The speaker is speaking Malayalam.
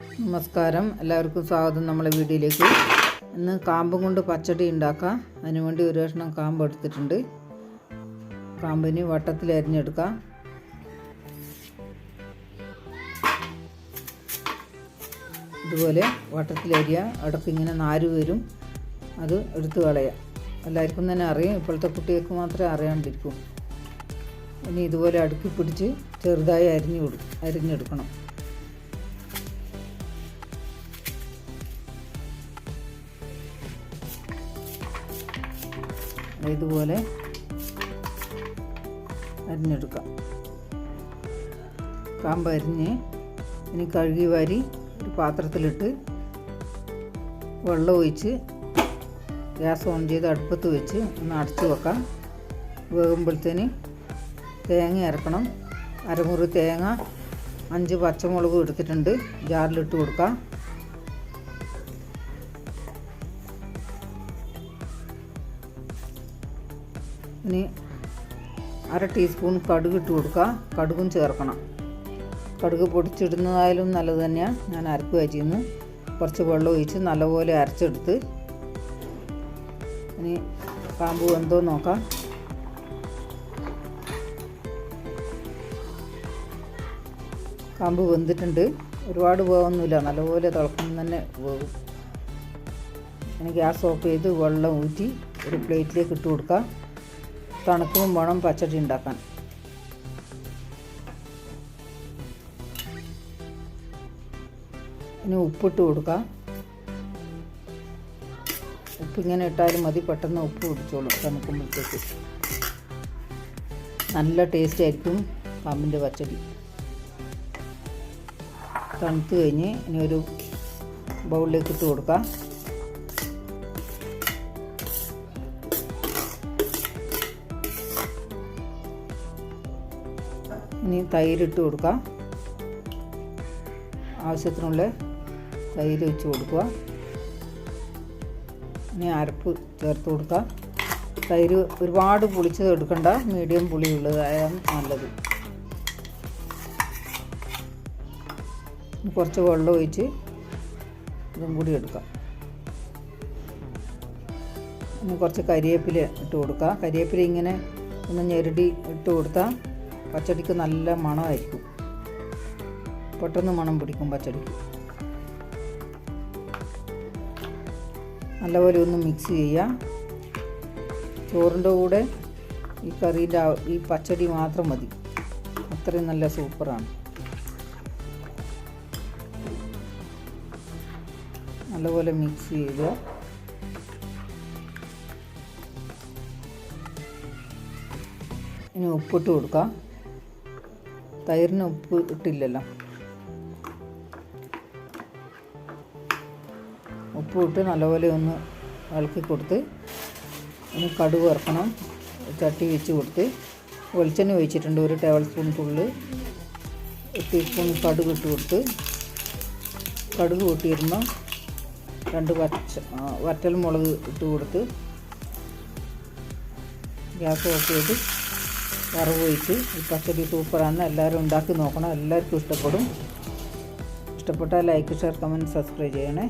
നമസ്കാരം. എല്ലാവർക്കും സ്വാഗതം നമ്മളെ വീഡിയോയിലേക്ക് ഇന്ന് കാമ്പും കൊണ്ട് പച്ചടി ഉണ്ടാക്കാം. അതിനുവേണ്ടി ഒരു കഷ്ണം കാമ്പ് എടുത്തിട്ടുണ്ട്. കാമ്പിന് വട്ടത്തിൽ അരിഞ്ഞെടുക്കാം. ഇതുപോലെ വട്ടത്തിൽ അരിയ. ഇടയ്ക്ക് ഇങ്ങനെ നാര് വരും. അത് എടുത്തു കളയാം. എല്ലാവർക്കും തന്നെ അറിയും. ഇപ്പോഴത്തെ കുട്ടികൾക്ക് മാത്രമേ അറിയാണ്ടിരിക്കൂ. ഇനി ഇതുപോലെ അടുക്കി പിടിച്ച് ചെറുതായി അരിഞ്ഞു കൊടുക്കും അരിഞ്ഞെടുക്കണം. ഇതുപോലെ അരിഞ്ഞെടുക്കാം. കാമ്പ് അരിഞ്ഞ് ഇനി കഴുകി വാരി ഒരു പാത്രത്തിലിട്ട് വെള്ളം ഒഴിച്ച് ഗ്യാസ് ഓൺ ചെയ്ത് അടുപ്പത്ത് വെച്ച് ഒന്ന് അടച്ച് വെക്കാം. വേകുമ്പോഴത്തേന് തേങ്ങ ഇറക്കണം അരമുറി തേങ്ങ അഞ്ച് പച്ചമുളകും എടുത്തിട്ടുണ്ട്. ജാറിലിട്ട് കൊടുക്കാം. ഇനി അര ടീസ്പൂൺ കടുക് ഇട്ട് കൊടുക്കുക. കടുകും ചേർക്കണം. കടുക് പൊടിച്ചിടുന്നതായാലും നല്ലത് തന്നെയാണ് ഞാൻ അരക്കുക ചെയ്യുന്നു കുറച്ച് വെള്ളം ഒഴിച്ച് നല്ലപോലെ അരച്ചെടുത്ത് ഇനി പാമ്പ് എന്തോ നോക്കാം. കാമ്പ് വെന്തിട്ടുണ്ട്. ഒരുപാട് വേവൊന്നുമില്ല. നല്ലപോലെ തിളക്കുമ്പോൾ തന്നെ വേവും. ഇനി ഗ്യാസ് ഓഫ് ചെയ്ത് വെള്ളം ഊറ്റി ഒരു പ്ലേറ്റിലേക്ക് ഇട്ട് കൊടുക്കാം. തണുക്കും വേണം പച്ചടി ഉണ്ടാക്കാൻ. ഇനി ഉപ്പിട്ട് കൊടുക്കാം. ഉപ്പ് ഇങ്ങനെ ഇട്ടാലും മതി പെട്ടെന്ന് ഉപ്പ് പിടിച്ചോളും തണുക്കുമ്പോഴത്തേക്ക് നല്ല ടേസ്റ്റ് ആയിരിക്കും പാമ്പിന്റെ പച്ചടി. തണുത്ത് കഴിഞ്ഞ് ഇനി ഒരു ബൗളിലേക്ക് ഇട്ട് കൊടുക്കാം. ഇനി തൈരിട്ട് കൊടുക്കാം. ആവശ്യത്തിനുള്ള തൈര് വെച്ച് കൊടുക്കുക. ഇനി അരപ്പ് ചേർത്ത് കൊടുക്കുക തൈര് ഒരുപാട് പുളിച്ചത് എടുക്കണ്ട. മീഡിയം പുളിയുള്ളതായാണ് നല്ലത്. കുറച്ച് വെള്ളം ഒഴിച്ച് ഇതും കൂടി എടുക്കാം. ഇനി കുറച്ച് കരിവേപ്പില ഇട്ട് കൊടുക്കുക കരിവേപ്പില ഇങ്ങനെ ഒന്ന് ഞെരടി ഇട്ട് കൊടുത്താൽ പച്ചടിക്ക് നല്ല മണമായിരിക്കും. പെട്ടെന്ന് മണം പിടിക്കും പച്ചടിക്ക്. നല്ലപോലെ ഒന്ന് മിക്സ് ചെയ്യുക. ചോറിന്റെ കൂടെ ഈ കറീന്റെ ഈ പച്ചടി മാത്രം മതി. അത്രയും നല്ല സൂപ്പറാണ്. നല്ലപോലെ മിക്സ് ചെയ്യുക ഇനി ഉപ്പിട്ട് കൊടുക്കാം. തൈരിന് ഉപ്പ് ഇട്ടില്ലല്ലോ. ഉപ്പ് ഇട്ട് നല്ലപോലെ ഒന്ന് ഇളക്കി കൊടുത്ത് ഒന്ന് കടുക് വറക്കണം. ചട്ടി വെച്ച് കൊടുത്ത്. വെളിച്ചെണ്ണ ഒഴിച്ചിട്ടുണ്ട്. ഒരു ടേബിൾ സ്പൂൺ ഫുള്ള് ടീസ്പൂൺ കടുക് ഇട്ട് കൊടുത്ത്. കടുക് കൂട്ടിയിരുന്ന രണ്ട് പച്ച വറ്റൽ മുളക് ഇട്ട് കൊടുത്ത്. ഗ്യാസ് ഓഫ് ചെയ്ത് വറവ് ഒഴിച്ച് ഈ പച്ചടി സൂപ്പറാണ് എല്ലാവരും ഉണ്ടാക്കി നോക്കണം. എല്ലാവർക്കും ഇഷ്ടപ്പെടും. ഇഷ്ടപ്പെട്ടാൽ ലൈക്ക് ഷെയർ കമന്റ് സബ്സ്ക്രൈബ് ചെയ്യണേ.